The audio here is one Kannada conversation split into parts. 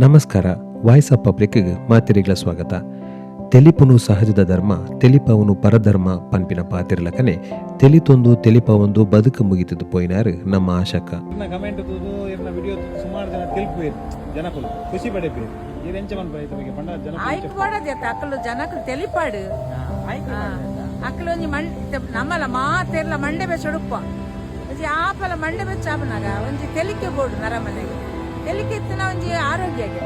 ನಮಸ್ಕಾರ ವಾಯ್ಸ್ ಆಫ್ ಪಬ್ಲಿಕ್ಗೆ ಮಾತಿರಿಗಳ ಸ್ವಾಗತ. ತೆಲಿಪುನು ಸಹಜದ ಧರ್ಮ ತೆಲಿಪವನು ಪರಧರ್ಮ ಪನ್ಪಿನ ಪಾತಿರ್ಲಕನೆ ತೆಲಿತೊಂದು ತೆಲಿಪವೊಂದು ಬದುಕು ಮುಗಿತದು ಪೋಯಿನಾರು ನಮ್ಮ ಆಶಕ. ಕಮೆಂಟ್ ತೂದು ಇರ್ನ ವಿಡಿಯೋ ಸುಮಾರು ಜನ ತಿಳ್ಪುವೇರು ಜನಕುಲು ಖುಷಿ ಪಡೆಪೇರು ಇದು ಎಂಚ ಮನ್ಪು ತಮಗೆ ಪಂಡ ಜನ ಆಯ್ಕೆ ಮಾಡೋದು ಅಕ್ಕಲು ಜನಕ್ಕಳು ತೆಲಿಪಾಡು. ಅಕ್ಕಲು ಒಂಜಿ ಮಂಡ ನಮ್ಮಲ ಮಾತೆರ್ಲ ಮಂಡೆ ಬೆಚ್ಚ ಉಡುಪ ಒಂಜಿ ಆಪಲ ಮಂಡೆ ಬೆಚ್ಚ ಆಪನಾಗ ಒಂಜಿ ತೆಲಿಕೆ ಬೋಡು ನರಮನೆಗೆ. ತೆಲಿಕೆ ಇತ್ತಿನ ಒಂಜಿ ಆರೋಗ್ಯಗೆ?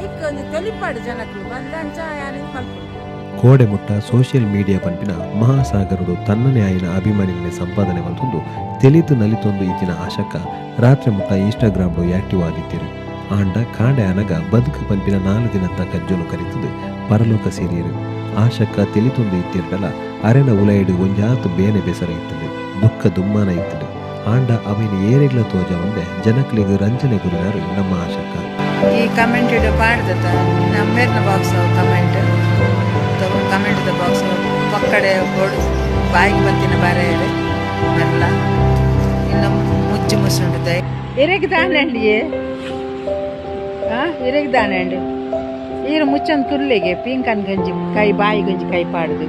ಐಕ್ ಒಂದು ತೆಲಿಪಾಡು ಜನಕ್ಕೆ ಬಂದಂಚ ಯಾರಿಗೂ ಕಲ್ಪು ಕೋಡೆಮುಟ್ಟ ಸೋಷಿಯಲ್ ಮೀಡಿಯಾ ಪಂಪಿನ ಮಹಾಸಾಗರುಡು ತನ್ನನೇ ಆಯಿನ ಅಭಿಮಾನಿಗಳೇ ಸಂಪಾದನೆ ಬಂತೊಂದು ತೆಲಿತು ನಲಿತೊಂದು ಈತಿನ ಆಶಕ ರಾತ್ರಿ ಮುಟ್ಟ ಇನ್ಸ್ಟಾಗ್ರಾಮ್ಡು ಆಕ್ಟಿವ್ ಆಗಿತ್ತಿರು ಆಂಡ ಕಾಂಡೆ ಅನಗ ಬದುಕು ಪಂಪಿನ ನಾಲ್ಕು ದಿನ ಕಜ್ಜಲು ಕರಿತದು ಪರಲೋಕ ಸೇರಿಯರು. ಆಶಕ ತೆಲಿತೊಂದು ಇತ್ತಿರ್ಡಲ ಅರೆನ ಉಲಯಡು ಒಂಜಾತು ಬೇನೆ ಬೇಸರ ಇತ್ತದೆ. ದುಃಖ ದುಮ್ಮಾನ ಇತ್ತದೆ. ಆಂಡ ಅವಿನ ಏರಿಗ್ಲ ತೋಜ ಒಂದೆ ಜನಕ್ಲಿಗೆ ರಂಜನೆ ಗುರಿನಾರು ನಮ್ಮ ಆಶಕ ಈ ಕಮೆಂಟ್ ಇಡು ಪಾಡ್ದತ್ತ ನಮ್ಮೇರ್ನ ಬಾಕ್ಸ್ ಕಮೆಂಟ್ ಕಮೆಂಟ್ ಬಾಕ್ಸ್ ಪಕ್ಕಡೆ ಬೋರ್ಡು ಬಾಯಿಗೆ ಬಂತಿನ ಬರೆಯರೆ ಮೆಲ್ಲ ಇನ್ನು ಮುಚ್ಚಿ ಎರೆಗ್ ದಯ ಇರಗಿ ದಾಣಂಡಿಯೇ ಆ ಇರಗಿ ದಾಣಂಡು ಈರು ಮುಚ್ಚೊಂದು ತುರ್ಲಿಗೆ ಪಿಂಕನ್ ಗಂಜಿ ಕೈ ಬಾಯಿ ಗಂಜಿ ಕೈ ಪಾಡ್ದು.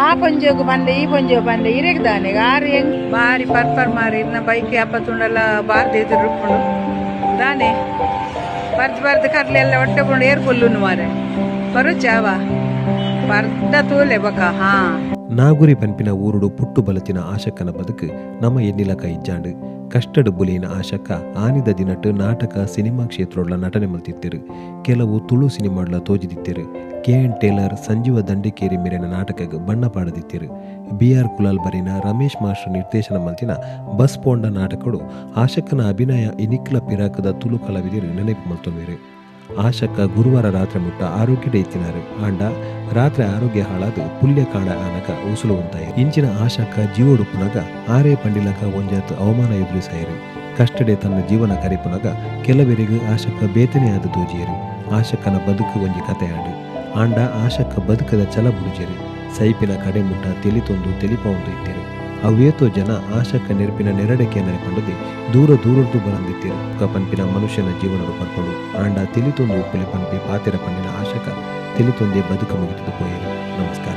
ಆ ಪಂಜೋಗು ಬಂದೆ, ಈ ಬಂದೆ, ಇರಗಿ ದಾನೆಗೆ ಆರು ಹೆಂಗ್? ಬಾರಿ ಪರ್ಪರ್ ಮಾರಿ ಇನ್ನ ಬೈಕ್ ಅಪ್ಪತ್ತುಂಡಲ್ಲ ಬಾರ್ದು ಎದುರು ದಾನೆ ಬರ್ದು ಬರ್ದು ಕರ್ಲಿ ಎಲ್ಲ ಹೊಟ್ಟೆಕೊಂಡು ಏರ್ಕೊಲ್ಲುನು ಮಾರೆ. ಬರುಚಾವ ಬರ್ದ ತೋಲೆ ಬಕ, ಹಾ. ನಾಗುರಿ ಪನ್ಪಿನ ಊರುಡು ಪುಟ್ಟು ಆಶಕ್ಕನ ಬದುಕು ನಮ್ಮ ಎನ್ನಿಲಕ ಇಜ್ಜಾಂಡು ಕಷ್ಟಡು ಬುಲಿನ ಆಶಕ್ಕ ಆನಿದ ದಿನಟ್ಟು ನಾಟಕ ಸಿನಿಮಾ ಕ್ಷೇತ್ರೊಡ್ಲ ನಟನೆ ಮಲ್ತಿತ್ತಿರು. ಕೆಲವು ತುಳು ಸಿನಿಮಾಡ್ಲ ತೋಜಿದಿತ್ತಿರು. K N Taylor, Sanjeeva Dandikeri ಮೇರಿನ ನಾಟಕಕ್ಕೆ ಬಣ್ಣ ಪಾಡದಿತ್ತಿರು ಬಿ ಆರ್ ಕುಲಾಲ್ ಬರಿನ, ರಮೇಶ್ ಮಾಸ್ಟರ್ ನಿರ್ದೇಶನ ಮಂತಿನ ಬಸ್ ಪೋಂಡ ನಾಟಕಗಳು ಆಶಕ್ಕನ ಅಭಿನಯ ಇನಿಕ್ಲ ಪಿರಾಕದ ತುಳು ಕಲಾವಿದರು ನೆನಪು ಮಲ್ತೊಂದಿರು ಆಶಕ್ಕ ಗುರುವಾರ ರಾತ್ರಿ ಮುಟ್ಟ ಆರೋಗ್ಯ ಇತ್ತಿನಾರು ಆಂಡ, ರಾತ್ರಿ ಆರೋಗ್ಯ ಹಾಳಾದು ಪುಲ್ಯ ಕಾಡ ಆನಕ ಉಸುಲು ಉಂತಾಯಿ. ಇಂಚಿನ ಆಶಕ್ಕ ಜೀವಡುಪುನಗ ಆರೇ ಪಂಡಿಲಕ ಒಂಜಾತ್ ಅವಮಾನ ಎದುರಿಸಾಯಿರು. ಕಷ್ಟಡೆ ತನ್ನ ಜೀವನ ಕರಿಪುನಗ ಕೆಲವರಿಗೆ ಆಶಕ್ಕ ಬೇತನೆಯಾದ ದೋಜಿಯರು. ಆಶಕ್ಕನ ಬದುಕು ಒಂಜಿ ಕಥೆಯಾಡು ಆಂಡ ಆಶಕ್ಕ ಬದುಕದ ಛಲ ಬುಡುಜೆರು ಸೈಪಿನ ಕಡೆ ಮುಟ್ಟ ತೆಲಿತೊಂದು ತೆಲಿಪ ಒಂದು ಇತ್ತಿರು ಅವೇತೋ ಜನ ಆಶಕ್ಕ ನೆರಪಿನ ನೆರಡಕ್ಕೆ ನೆನಪಂಡದೆ ದೂರ ದೂರದ್ದು ಬರಂದಿತ್ತಿರು. ಕಪನ್ಪಿನ ಪನ್ಪಿನ ಮನುಷ್ಯನ ಜೀವನಡು ಪರ್ಪಡು ಆಂಡ ತೆಲಿತೊಂದು ಉಪ್ಪಲೆ ಪಂಪಿ ಪಾತೆರ ಪಂಡಿನ ಆಶಕ ತಿಳಿತೊಂದೇ ಬದುಕ ಮುಗಿತದು ನಮಸ್ಕಾರ.